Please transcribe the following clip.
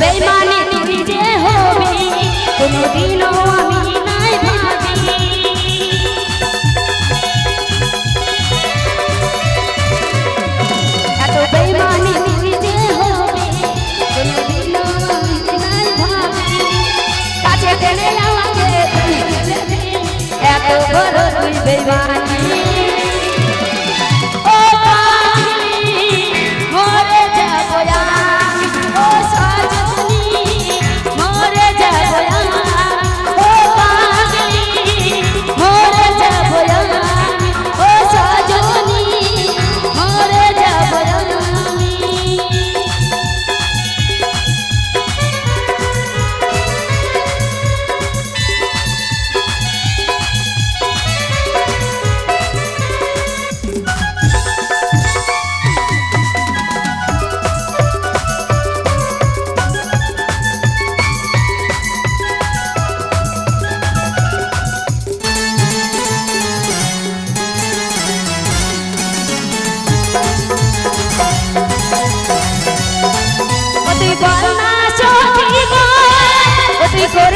বেইমানি তুই যে হবি, কোনোদিনও আমি নাই ভাবি এত বেইমানি তুই যে হবি, কোনোদিনও আমি নাই ভাবি কাছে টেনে আমাকে তুই। এত বড় তুই বেইমানি করে